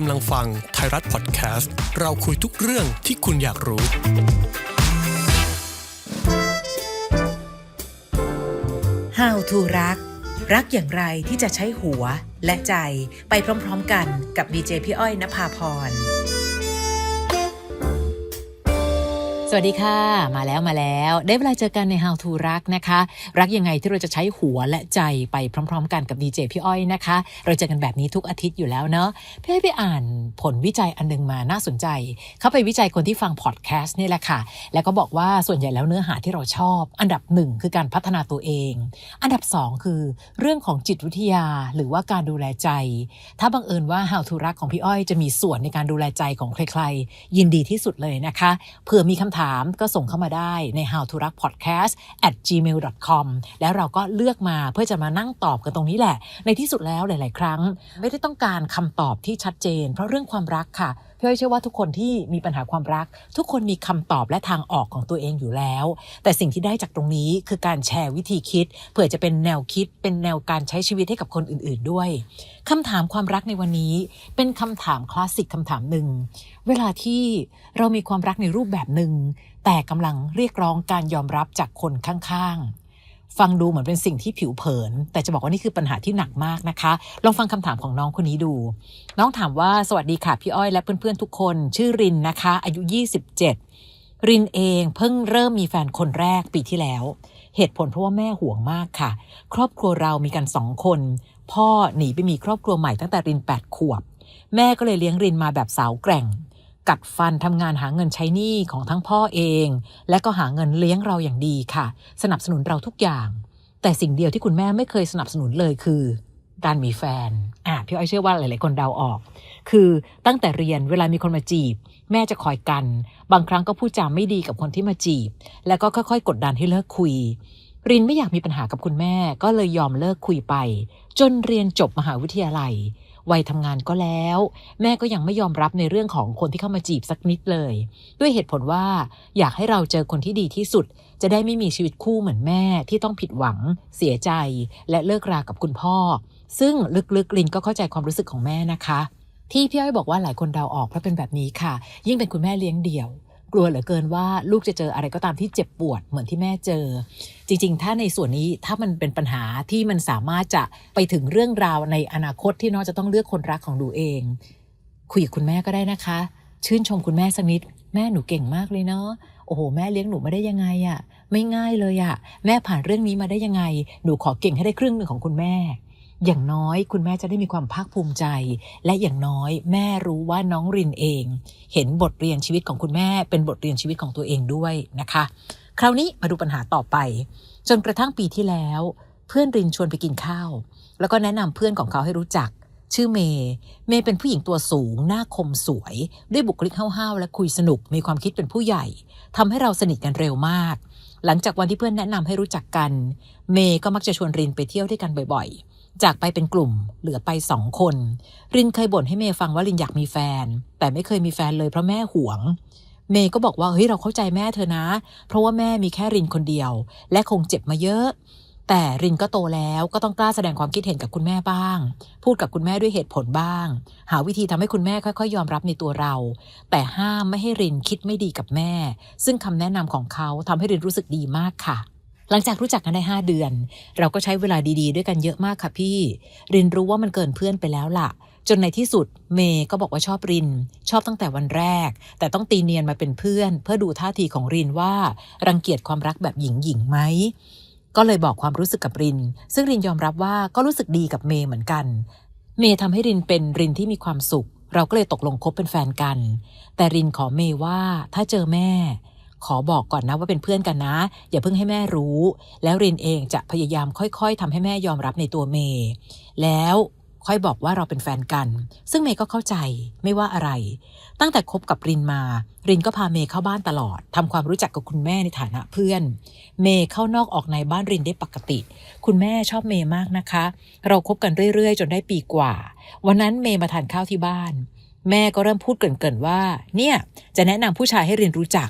กำลังฟังไทยรัฐพอดแคสต์ เราคุยทุกเรื่องที่คุณอยากรู้ How to รัก รักอย่างไรที่จะใช้หัวและใจไปพร้อมๆกันกับดีเจพี่อ้อยนภาพร สวัสดีค่ะ มาแล้วมาแล้ว ได้เวลาเจอกันใน How to รักนะคะ รักยังไงที่เราจะใช้หัวและใจไปพร้อม ๆ กันกับดีเจพี่อ้อยนะคะ เราเจอกันแบบนี้ทุกอาทิตย์อยู่แล้วเนาะพี่อ้อยไปอ่านผลวิจัยอันหนึงมาน่าสนใจ เขาไปวิจัยคนที่ฟังพอดแคสต์นี่แหละค่ะ แล้วก็บอกว่าส่วนใหญ่แล้วเนื้อหาที่เราชอบ อันดับหนึ่งคือการพัฒนาตัวเอง อันดับสองคือเรื่องของจิตวิทยาหรือว่าการดูแลใจ ถ้าบังเอิญว่า How to รักของพี่อ้อยจะมีส่วนในการดูแลใจของใครๆ ยินดีที่สุดเลยนะคะเผื่อมีคำถามก็ส่งเข้ามาได้ใน how to รัก podcast at gmail com แล้วเราก็เลือกมาเพื่อจะมานั่งตอบกันตรงนี้แหละ ในที่สุดแล้วหลาย ๆ ครั้ง ไม่ได้ต้องการคำตอบที่ชัดเจน เพราะเรื่องความรักค่ะ อ้อยเชื่อว่าทุกคนที่มีปัญหาความรัก ทุกคนมีคำตอบและทางออกของตัวเองอยู่แล้ว แต่สิ่งที่ได้จากตรงนี้คือการแชร์วิธีคิด เผื่อจะเป็นแนวคิด เป็นแนวการใช้ชีวิตให้กับคนอื่น ๆด้วยคำถามความรักในวันนี้ เป็นคำถามคลาสสิกคำถามหนึ่งเวลาที่เรามีความรักในรูปแบบหนึ่งแต่กำลังเรียกร้องการยอมรับจากคนข้างๆ ฟังดูเหมือนเป็นสิ่งที่ผิวเผิน แต่จะบอกว่านี่คือปัญหาที่หนักมากนะคะ ลองฟังคำถามของน้องคนนี้ดู น้องถามว่าสวัสดีค่ะพี่อ้อยและเพื่อนๆทุกคน ชื่อรินนะคะ อายุ 27 รินเองเพิ่งเริ่มมีแฟนคนแรกปีที่แล้ว เหตุผลเพราะว่าแม่ห่วงมากค่ะ ครอบครัวเรามีกันสองคน พ่อหนีไปมีครอบครัวใหม่ตั้งแต่รินแปดขวบ แม่ก็เลยเลี้ยงรินมาแบบสาวแกร่ง กัดฟันทำงานหาเงินใช้หนี้ของทั้งพ่อเอง และก็หาเงินเลี้ยงเราอย่างดีค่ะ สนับสนุนเราทุกอย่าง แต่สิ่งเดียวที่คุณแม่ไม่เคยสนับสนุนเลยคือการมีแฟนอะพี่อ้อยเชื่อว่าหลาย ๆ คนเดาออก คือตั้งแต่เรียนเวลามีคนมาจีบ แม่จะคอยกัน บางครั้งก็พูดจาไม่ดีกับคนที่มาจีบ แล้วก็ค่อย ๆ กดดันให้เลิกคุย รินไม่อยากมีปัญหากับคุณแม่ ก็เลยยอมเลิกคุยไป จนเรียนจบมหาวิทยาลัย วัยทำงานก็แล้วแม่ก็ยังไม่ยอมรับในเรื่องของคนที่เข้ามาจีบสักนิดเลยด้วยเหตุผลว่าอยากให้เราเจอคนที่ดีที่สุด จะได้ไม่มีชีวิตคู่เหมือนแม่ที่ต้องผิดหวัง เสียใจ และเลิกรากับคุณพ่อ ซึ่งลึกๆลินก็เข้าใจความรู้สึกของแม่นะคะ ที่พี่อ้อยบอกว่าหลายคนเดาออกเพราะเป็นแบบนี้ค่ะ ยิ่งเป็นคุณแม่เลี้ยงเดี่ยว กลัวเหลือเกินว่าลูกจะเจออะไรก็ตามที่เจ็บปวดเหมือนที่แม่เจอ จริง ๆ ถ้าในส่วนนี้ถ้ามันเป็นปัญหาที่มันสามารถจะไปถึงเรื่องราวในอนาคตที่น้องจะต้องเลือกคนรักของหนูเอง คุยกับคุณแม่ก็ได้นะคะ ชื่นชมคุณแม่สักนิดแม่หนูเก่งมากเลยเนาะโอ้โหแม่เลี้ยงหนูมาได้ยังไงอะ่ะ ไม่ง่ายเลยอะ่ะ แม่ผ่านเรื่องนี้มาได้ยังไง หนูขอเก่งให้ได้ครึ่งหนึ่งของคุณแม่ อย่างน้อยคุณแม่จะได้มีความภาคภูมิใจ และอย่างน้อยแม่รู้ว่าน้องรินเอง เห็นบทเรียนชีวิตของคุณแม่ เป็นบทเรียนชีวิตของตัวเองด้วยนะคะ คราวนี้มาดูปัญหาต่อไป จนกระทั่งปีที่แล้ว เพื่อนรินชวนไปกินข้าว แล้วก็แนะนำเพื่อนของเขาให้รู้จัก ชื่อเมย์เมย์เป็นผู้หญิงตัวสูง หน้าคมสวย ด้วยบุคลิกห้าวๆและคุยสนุกมีความคิดเป็นผู้ใหญ่ทำให้เราสนิทกันเร็วมากหลังจากวันที่เพื่อนแนะนำให้รู้จักกัน เมย์ก็มักจะชวนรินไปเที่ยวด้วยกันบ่อยๆ จากไปเป็นกลุ่มเหลือไปสองคนรินเคยบ่นให้เมย์ฟังว่ารินอยากมีแฟน แต่ไม่เคยมีแฟนเลยเพราะแม่หวง เมย์ก็บอกว่าเฮ้ยเราเข้าใจแม่เธอนะ เพราะว่าแม่มีแค่รินคนเดียว และคงเจ็บมาเยอะ แต่รินก็โตแล้วก็ต้องกล้าแสดงความคิดเห็นกับคุณแม่บ้าง พูดกับคุณแม่ด้วยเหตุผลบ้าง หาวิธีทำให้คุณแม่ค่อยๆ ยอมรับในตัวเรา แต่ห้ามไม่ให้รินคิดไม่ดีกับแม่ ซึ่งคำแนะนำของเขาทำให้รินรู้สึกดีมากค่ะ หลังจากรู้จักกันได้5เดือน เราก็ใช้เวลาดีๆด้วยกันเยอะมากค่ะพี่ รินรู้ว่ามันเกินเพื่อนไปแล้วล่ะ จนในที่สุดเมย์ก็บอกว่าชอบริน ชอบตั้งแต่วันแรก แต่ต้องตีเนียนมาเป็นเพื่อน เพื่อดูท่าทีของรินว่ารังเกียจความรักแบบหญิงหญิงๆไหมก็เลยบอกความรู้สึกกับริน ซึ่งรินยอมรับว่าก็รู้สึกดีกับเมย์เหมือนกัน เมย์ทำให้รินเป็นรินที่มีความสุข เราก็เลยตกลงคบเป็นแฟนกัน แต่รินขอเมย์ว่าถ้าเจอแม่ ขอบอกก่อนนะว่าเป็นเพื่อนกันนะ อย่าเพิ่งให้แม่รู้ แล้วรินเองจะพยายามค่อย ๆทำให้แม่ยอมรับในตัวเมย์แล้วค่อยบอกว่าเราเป็นแฟนกัน ซึ่งเมย์ก็เข้าใจไม่ว่าอะไร ตั้งแต่คบกับรินมา รินก็พาเมย์เข้าบ้านตลอดทำความรู้จักกับคุณแม่ในฐานะเพื่อน เมย์เข้านอกออกในบ้านรินได้ปกติ คุณแม่ชอบเมย์มากนะคะ เราคบกันเรื่อยๆ จนได้ปีกว่า วันนั้นเมย์มาทานข้าวที่บ้าน แม่ก็เริ่มพูดเกินๆว่า เนี่ยจะแนะนำผู้ชายให้รินรู้จัก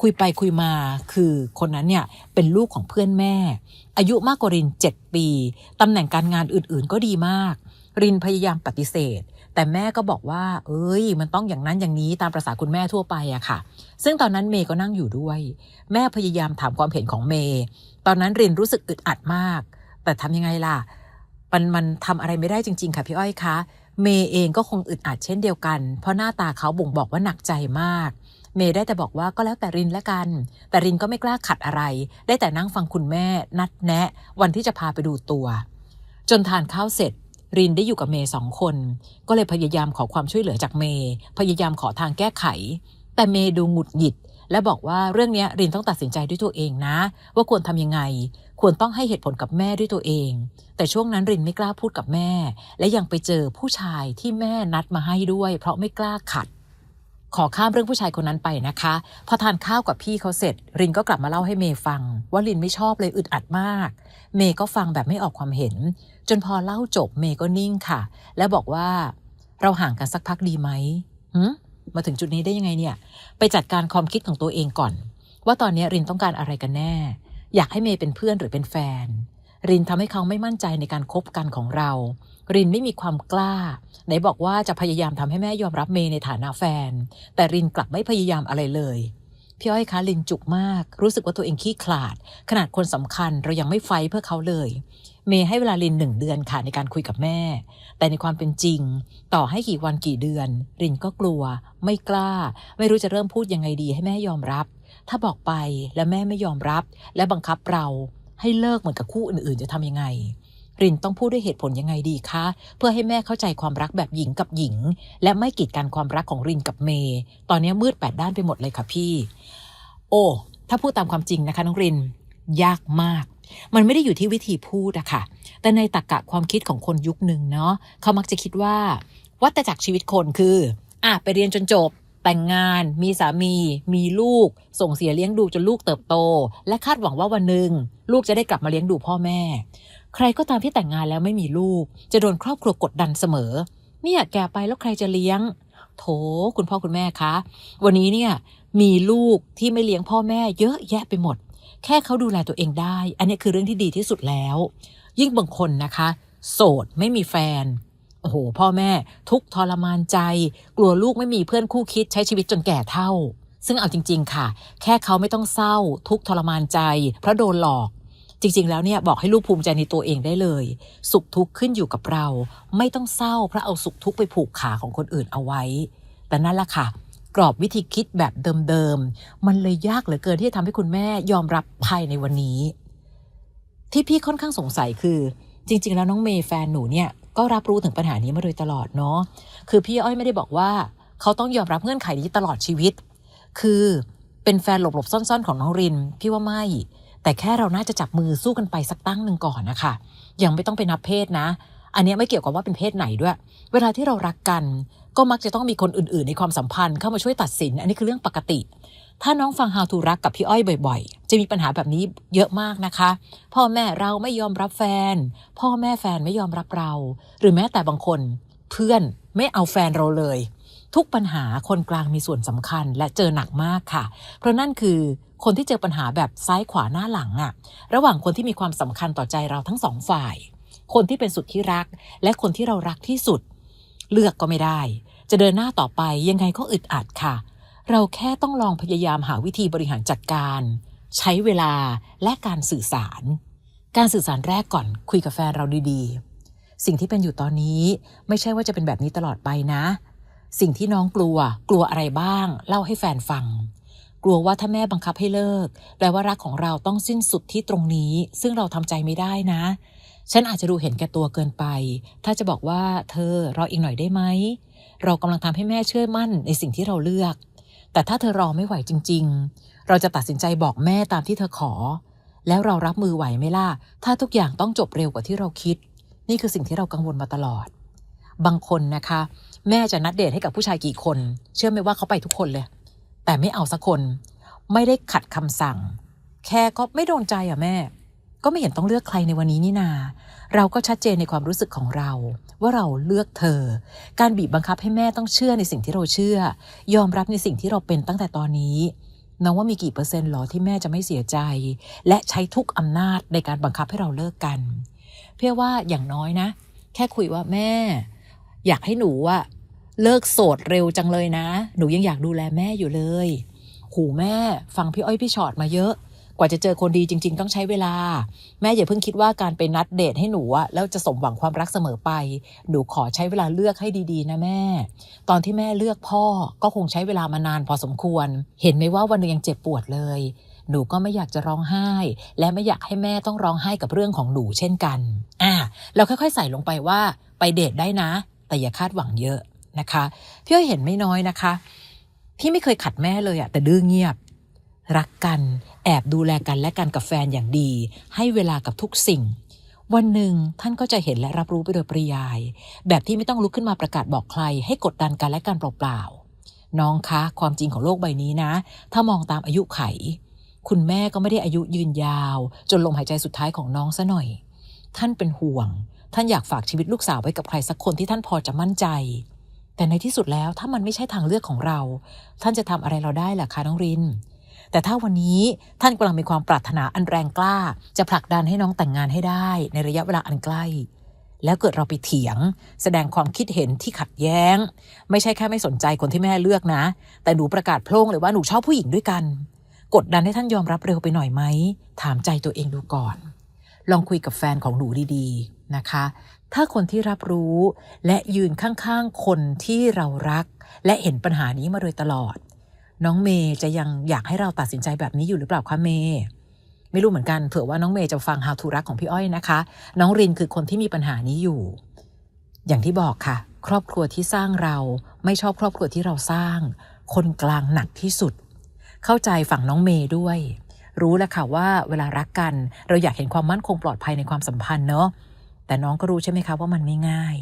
คุยไปคุยมาคือคนนั้นเนี่ยเป็นลูกของเพื่อนแม่ อายุมากกว่ารินเจ็ดปีตำแหน่งการงานอื่นๆก็ดีมาก รินพยายามปฏิเสธ แต่แม่ก็บอกว่า เอ้ย มันต้องอย่างนั้นอย่างนี้ตามประษาคุณแม่ทั่วไปอะค่ะ ซึ่งตอนนั้นเมย์ก็นั่งอยู่ด้วย แม่พยายามถามความเห็นของเมย์ตอนนั้นรินรู้สึกอึดอัดมาก แต่ทำยังไงล่ะ มันมันทำอะไรไม่ได้จริง ๆ ค่ะพี่อ้อยคะเมย์เองก็คงอึดอัดเช่นเดียวกัน เพราะหน้าตาเขาบ่งบอกว่าหนักใจมาก ได้แต่บอกว่าก็แล้วแต่รินแล้วกัน แต่รินก็ไม่กล้าขัดอะไร ได้แต่นั่งฟังคุณแม่ นัดแนะวันที่จะพาไปดูตัว จนทานข้าวเสร็จ รินได้อยู่กับเมย์สองคน ก็เลยพยายามขอความช่วยเหลือจากเมย์พยายามขอทางแก้ไข แต่เมย์ดูหงุดหงิด และบอกว่าเรื่องนี้รินต้องตัดสินใจด้วยตัวเองนะ ว่าควรทำยังไง ควรต้องให้เหตุผลกับแม่ด้วยตัวเอง แต่ช่วงนั้นรินไม่กล้าพูดกับแม่ และยังไปเจอผู้ชายที่แม่นัดมาให้ด้วย เพราะไม่กล้าขัด ขอข้ามเรื่องผู้ชายคนนั้นไปนะคะพอทานข้าวกับพี่เขาเสร็จ รินก็กลับมาเล่าให้เมย์ฟัง ว่ารินไม่ชอบเลยอึดอัดมาก เมย์ก็ฟังแบบไม่ออกความเห็น จนพอเล่าจบเมย์ก็นิ่งค่ะ แล้วบอกว่าเราห่างกันสักพักดีไหมหืมมาถึงจุดนี้ได้ยังไงเนี่ย ไปจัดการความคิดของตัวเองก่อน ว่าตอนนี้รินต้องการอะไรกันแน่ อยากให้เมย์เป็นเพื่อนหรือเป็นแฟน รินทำให้เขาไม่มั่นใจในการคบกันของเรารินไม่มีความกล้า ไหนบอกว่าจะพยายามทำให้แม่ยอมรับเมย์ในฐานะแฟน แต่รินกลับไม่พยายามอะไรเลยพี่อ้อยคะลินจุกมาก รู้สึกว่าตัวเองขี้ขลาด ขนาดคนสำคัญเรายังไม่ไฟเพื่อเขาเลย เมย์ให้เวลาลินหนึ่งเดือนค่ะในการคุยกับแม่ แต่ในความเป็นจริง ต่อให้กี่วันกี่เดือน รินก็กลัว ไม่กล้า ไม่รู้จะเริ่มพูดยังไงดีให้แม่ยอมรับ ถ้าบอกไปแล้วแม่ไม่ยอมรับ และบังคับเรา ให้เลิกเหมือนกับคู่อื่นๆจะทำยังไงรินต้องพูดด้วยเหตุผลยังไงดีคะเพื่อให้แม่เข้าใจความรักแบบหญิงกับหญิง และไม่กีดกันความรักของรินกับเมย์ตอนนี้มืดแปดด้านไปหมดเลยค่ะพี่ โอ้ถ้าพูดตามความจริงนะคะน้องริน ยากมาก มันไม่ได้อยู่ที่วิธีพูดอะค่ะ แต่ในตรรกะความคิดของคนยุคหนึ่งเนาะเขามักจะคิดว่า วัฏจักรชีวิตคนคือ อะไปเรียนจนจบ แต่งงานมีสามีมีลูกส่งเสียเลี้ยงดูจนลูกเติบโต และคาดหวังว่าวันหนึ่งลูกจะได้กลับมาเลี้ยงดูพ่อแม่ ใครก็ตามที่แต่งงานแล้วไม่มีลูก จะโดนครอบครัวกดดันเสมอ เนี่ยแก่ไปแล้วใครจะเลี้ยง โถคุณพ่อคุณแม่คะ วันนี้เนี่ยมีลูกที่ไม่เลี้ยงพ่อแม่ เยอะแยะไปหมด แค่เขาดูแลตัวเองได้ อันนี้คือเรื่องที่ดีที่สุดแล้ว ยิ่งบางคนนะคะ โสดไม่มีแฟน โอ้โห พ่อแม่ทุกทรมานใจ กลัวลูกไม่มีเพื่อนคู่คิดใช้ชีวิตจนแก่เท่า ซึ่งเอาจริง ๆ ค่ะ แค่เขาไม่ต้องเศร้า ทุกทรมานใจ เพราะโดนหลอก จริง ๆ แล้วเนี่ยบอกให้ลูกภูมิใจในตัวเองได้เลย สุขทุกข์ขึ้นอยู่กับเรา ไม่ต้องเศร้าเพราะเอาสุขทุกข์ไปผูกขาของคนอื่นเอาไว้ แต่นั่นแหละค่ะ กรอบวิธีคิดแบบเดิมๆมันเลยยากเหลือเกินที่จะทำให้คุณแม่ยอมรับภายในวันนี้ ที่พี่ค่อนข้างสงสัยคือจริง ๆ แล้วน้องเมย์แฟนหนูเนี่ย ก็รับรู้ถึงปัญหานี้มาโดยตลอดเนาะคือพี่อ้อยไม่ได้บอกว่า เขาต้องยอมรับเงื่อนไขนี้ตลอดชีวิต คือเป็นแฟนหลบๆซ่อนๆ ของน้องริน พี่ว่าไม่ แต่แค่เราน่าจะจับมือสู้กันไปสักตั้งหนึ่งก่อนนะคะยังไม่ต้องไปนับเพศนะ อันนี้ไม่เกี่ยวกับว่าเป็นเพศไหนด้วย เวลาที่เรารักกันก็มักจะต้องมีคนอื่น ๆ ในความสัมพันธ์เข้ามาช่วยตัดสิน อันนี้คือเรื่องปกติ ถ้าน้องฟัง How to รักกับพี่อ้อยบ่อย ๆ จะมีปัญหาแบบนี้เยอะมากนะคะ พ่อแม่เราไม่ยอมรับแฟน พ่อแม่แฟนไม่ยอมรับเรา หรือแม้แต่บางคนเพื่อนไม่เอาแฟนเราเลย ทุกปัญหาคนกลางมีส่วนสำคัญและเจอหนักมากค่ะ เพราะนั่นคือคนที่เจอปัญหาแบบซ้ายขวาหน้าหลังอะระหว่างคนที่มีความสำคัญต่อใจเราทั้งสองฝ่าย คนที่เป็นสุดที่รัก และคนที่เรารักที่สุด เลือกก็ไม่ได้ จะเดินหน้าต่อไปยังไงก็อึดอัดค่ะ เราแค่ต้องลองพยายามหาวิธีบริหารจัดการ ใช้เวลาและการสื่อสาร การสื่อสารแรกก่อนคุยกับแฟนเราดีๆ สิ่งที่เป็นอยู่ตอนนี้ไม่ใช่ว่าจะเป็นแบบนี้ตลอดไปนะ สิ่งที่น้องกลัว กลัวอะไรบ้าง เล่าให้แฟนฟังกลัวว่าถ้าแม่บังคับให้เลิก แปลว่ารักของเราต้องสิ้นสุดที่ตรงนี้ ซึ่งเราทำใจไม่ได้นะ ฉันอาจจะดูเห็นแก่ตัวเกินไป ถ้าจะบอกว่าเธอรออีกหน่อยได้ไหม เรากำลังทำให้แม่เชื่อมั่นในสิ่งที่เราเลือก แต่ถ้าเธอรอไม่ไหวจริง ๆ เราจะตัดสินใจบอกแม่ตามที่เธอขอ แล้วเรารับมือไหวไหมล่ะ ถ้าทุกอย่างต้องจบเร็วกว่าที่เราคิด นี่คือสิ่งที่เรากังวลมาตลอด บางคนนะคะ แม่จะนัดเดทให้กับผู้ชายกี่คน เชื่อไหมว่าเขาไปทุกคนเลย แต่ไม่เอาสักคน ไม่ได้ขัดคำสั่ง แค่ก็ไม่โดนใจอะแม่ ก็ไม่เห็นต้องเลือกใครในวันนี้นี่นา เราก็ชัดเจนในความรู้สึกของเรา ว่าเราเลือกเธอ การบีบบังคับให้แม่ต้องเชื่อในสิ่งที่เราเชื่อ ยอมรับในสิ่งที่เราเป็นตั้งแต่ตอนนี้น้องว่ามีกี่เปอร์เซ็นต์หรอที่แม่จะไม่เสียใจ และใช้ทุกอำนาจในการบังคับให้เราเลิกกัน เพื่อว่าอย่างน้อยนะ แค่คุยว่าแม่ อยากให้หนูอะเลิกโสดเร็วจังเลยนะ หนูยังอยากดูแลแม่อยู่เลย หูแม่ ฟังพี่อ้อยพี่ชอตมาเยอะ กว่าจะเจอคนดีจริง ๆ ต้องใช้เวลา แม่อย่าเพิ่งคิดว่าการไปนัดเดทให้หนูอะแล้วจะสมหวังความรักเสมอไป หนูขอใช้เวลาเลือกให้ดีๆ นะแม่ ตอนที่แม่เลือกพ่อก็คงใช้เวลามานานพอสมควร เห็นไหมว่าวันหนึงยังเจ็บปวดเลย หนูก็ไม่อยากจะร้องไห้ และไม่อยากให้แม่ต้องร้องไห้กับเรื่องของหนูเช่นกันอ่าเราค่อยๆ ใส่ลงไปว่าไปเดทได้นะ แต่อย่าคาดหวังเยอะนะคะพี่อ้อยเห็นไม่น้อยนะคะพี่ไม่เคยขัดแม่เลยอะแต่ดื้อเงียบ รักกันแอบดูแลกันและกันกับแฟนอย่างดีให้เวลากับทุกสิ่ง วันหนึ่งท่านก็จะเห็นและรับรู้ไปโดยปริยาย แบบที่ไม่ต้องลุกขึ้นมาประกาศบอกใคร ให้กดดันกันและกันเปล่าๆน้องคะ ความจริงของโลกใบนี้นะ ถ้ามองตามอายุไข คุณแม่ก็ไม่ได้อายุยืนยาว จนลมหายใจสุดท้ายของน้องซะหน่อย ท่านเป็นห่วง ท่านอยากฝากชีวิตลูกสาวไว้กับใครสักคนที่ท่านพอจะมั่นใจ แต่ในที่สุดแล้วถ้ามันไม่ใช่ทางเลือกของเรา ท่านจะทำอะไรเราได้ล่ะคะน้องริน แต่ถ้าวันนี้ท่านกำลังมีความปรารถนาอันแรงกล้า จะผลักดันให้น้องแต่งงานให้ได้ในระยะเวลาอันใกล้ แล้วเกิดเราไปเถียง แสดงความคิดเห็นที่ขัดแย้ง ไม่ใช่แค่ไม่สนใจคนที่แม่เลือกนะ แต่หนูประกาศโพล่งเลยว่าหนูชอบผู้หญิงด้วยกัน กดดันให้ท่านยอมรับเร็วไปหน่อยไหมถามใจตัวเองดูก่อน ลองคุยกับแฟนของหนูดีๆนะคะ ถ้าคนที่รับรู้และยืนข้างๆคนที่เรารัก และเห็นปัญหานี้มาโดยตลอด น้องเมย์จะยังอยากให้เราตัดสินใจแบบนี้อยู่หรือเปล่าคะเมย์ไม่รู้เหมือนกันเผื่อว่าน้องเมย์จะฟัง How to รักของพี่อ้อยนะคะ น้องรินคือคนที่มีปัญหานี้อยู่ อย่างที่บอกค่ะ ครอบครัวที่สร้างเราไม่ชอบครอบครัวที่เราสร้าง คนกลางหนักที่สุด เข้าใจฝั่งน้องเมย์ด้วย รู้แล้วค่ะว่าเวลารักกัน เราอยากเห็นความมั่นคงปลอดภัยในความสัมพันธ์เนอะแต่น้องก็รู้ใช่ไหมคะว่ามันไม่ง่าย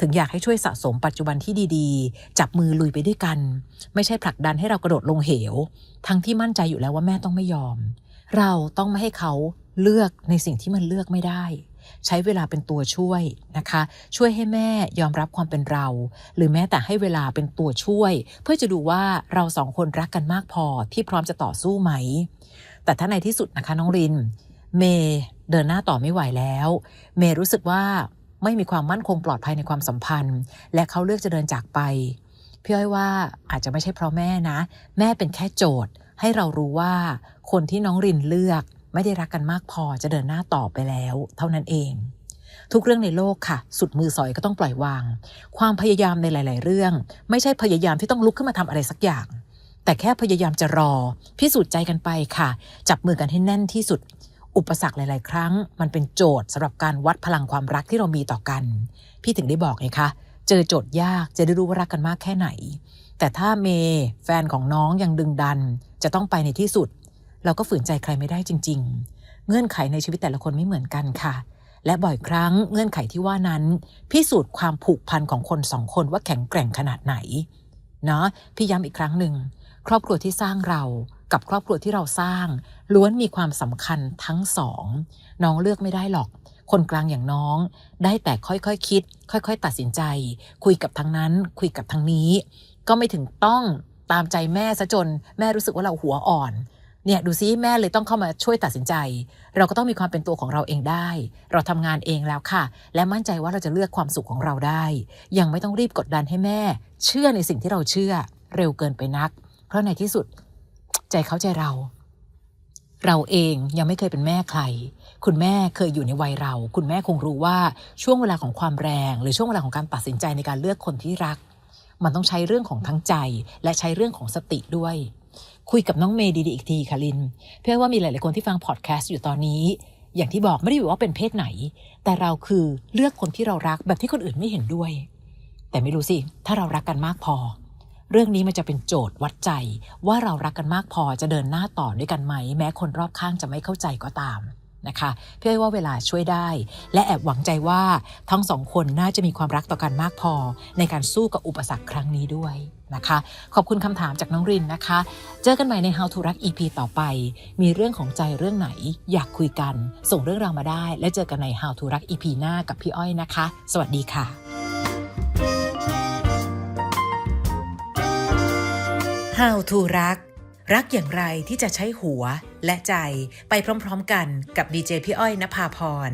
ถึงอยากให้ช่วยสะสมปัจจุบันที่ดีๆ จับมือลุยไปด้วยกัน ไม่ใช่ผลักดันให้เรากระโดดลงเหว ทั้งที่มั่นใจอยู่แล้วว่าแม่ต้องไม่ยอม เราต้องไม่ให้เขาเลือกในสิ่งที่มันเลือกไม่ได้ ใช้เวลาเป็นตัวช่วยนะคะ ช่วยให้แม่ยอมรับความเป็นเรา หรือแม้แต่ให้เวลาเป็นตัวช่วย เพื่อจะดูว่าเราสองคนรักกันมากพอที่พร้อมจะต่อสู้ไหม แต่ถ้าในที่สุดนะคะน้องริน เมย์เดินหน้าต่อไม่ไหวแล้ว เมย์รู้สึกว่า ไม่มีความมั่นคงปลอดภัยในความสัมพันธ์ และเขาเลือกจะเดินจากไปพี่อ้อยว่าอาจจะไม่ใช่เพราะแม่นะ แม่เป็นแค่โจทย์ ให้เรารู้ว่าคนที่น้องรินเลือก ไม่ได้รักกันมากพอจะเดินหน้าต่อไปแล้ว เท่านั้นเอง ทุกเรื่องในโลกค่ะ สุดมือสอยก็ต้องปล่อยวาง ความพยายามในหลาย ๆ เรื่อง ไม่ใช่พยายามที่ต้องลุกขึ้นมาทำอะไรสักอย่าง แต่แค่พยายามจะรอ พิสูจน์ใจกันไปค่ะ จับมือกันให้แน่นที่สุด อุปสรรคหลาย ๆ ครั้งมันเป็นโจทย์สำหรับการวัดพลังความรักที่เรามีต่อกัน พี่ถึงได้บอกไงคะ เจอโจทย์ยากจะได้รู้ว่ารักกันมากแค่ไหน แต่ถ้าเมย์แฟนของน้องยังดึงดัน จะต้องไปในที่สุด เราก็ฝืนใจใครไม่ได้จริง ๆ เงื่อนไขในชีวิตแต่ละคนไม่เหมือนกันค่ะ และบ่อยครั้งเงื่อนไขที่ว่านั้น พิสูจน์ความผูกพันของคนสองคนว่าแข็งแกร่งขนาดไหนเนาะพี่ย้ำอีกครั้งหนึ่งครอบครัวที่สร้างเรา กับครอบครัวที่เราสร้างล้วนมีความสำคัญทั้งสองน้องเลือกไม่ได้หรอก คนกลางอย่างน้องได้แต่ค่อยๆคคิด ค่อย ๆ ตัดสินใจ คุยกับทางนั้น คุยกับทางนี้ ก็ไม่ถึงต้องตามใจแม่ซะจนแม่รู้สึกว่าเราหัวอ่อนเนี่ยดูซิแม่เลยต้องเข้ามาช่วยตัดสินใจ เราก็ต้องมีความเป็นตัวของเราเองได้ เราทำงานเองแล้วค่ะ และมั่นใจว่าเราจะเลือกความสุขของเราได้ ยังไม่ต้องรีบกดดันให้แม่ เชื่อในสิ่งที่เราเชื่อเร็วเกินไปนัก เพราะในที่สุด ใจเขาใจเรา เราเองยังไม่เคยเป็นแม่ใคร คุณแม่เคยอยู่ในวัยเรา คุณแม่คงรู้ว่าช่วงเวลาของความแรง หรือช่วงเวลาของการตัดสินใจในการเลือกคนที่รัก มันต้องใช้เรื่องของทั้งใจ และใช้เรื่องของสติด้วย คุยกับน้องเมย์ดีๆอีกทีค่ะลิน เพื่อว่ามีหลายๆคนที่ฟังพอดแคสต์อยู่ตอนนี้อย่างที่บอกไม่ได้อยู่ว่าเป็นเพศไหน แต่เราคือเลือกคนที่เรารักแบบที่คนอื่นไม่เห็นด้วย แต่ไม่รู้สิ ถ้าเรารักกันมากพอ เรื่องนี้มันจะเป็นโจทย์วัดใจว่าเรารักกันมากพอจะเดินหน้าต่อด้วยกันไหมแม้คนรอบข้างจะไม่เข้าใจก็ตามนะคะเพื่อให้ว่าเวลาช่วยได้ และแอบหวังใจว่าทั้งสองคนน่าจะมีความรักต่อกันมากพอ ในการสู้กับอุปสรรคครั้งนี้ด้วยนะคะ ขอบคุณคำถามจากน้องรินนะคะ เจอกันใหม่ใน How to รัก EP ต่อไป มีเรื่องของใจเรื่องไหน อยากคุยกัน ส่งเรื่องราวมาได้ และเจอกันใน How to รัก EP หน้ากับพี่อ้อยนะคะ สวัสดีค่ะ How to รัก รักอย่างไรที่จะใช้หัวและใจไปพร้อมๆกันกับดีเจพี่อ้อยนภาพร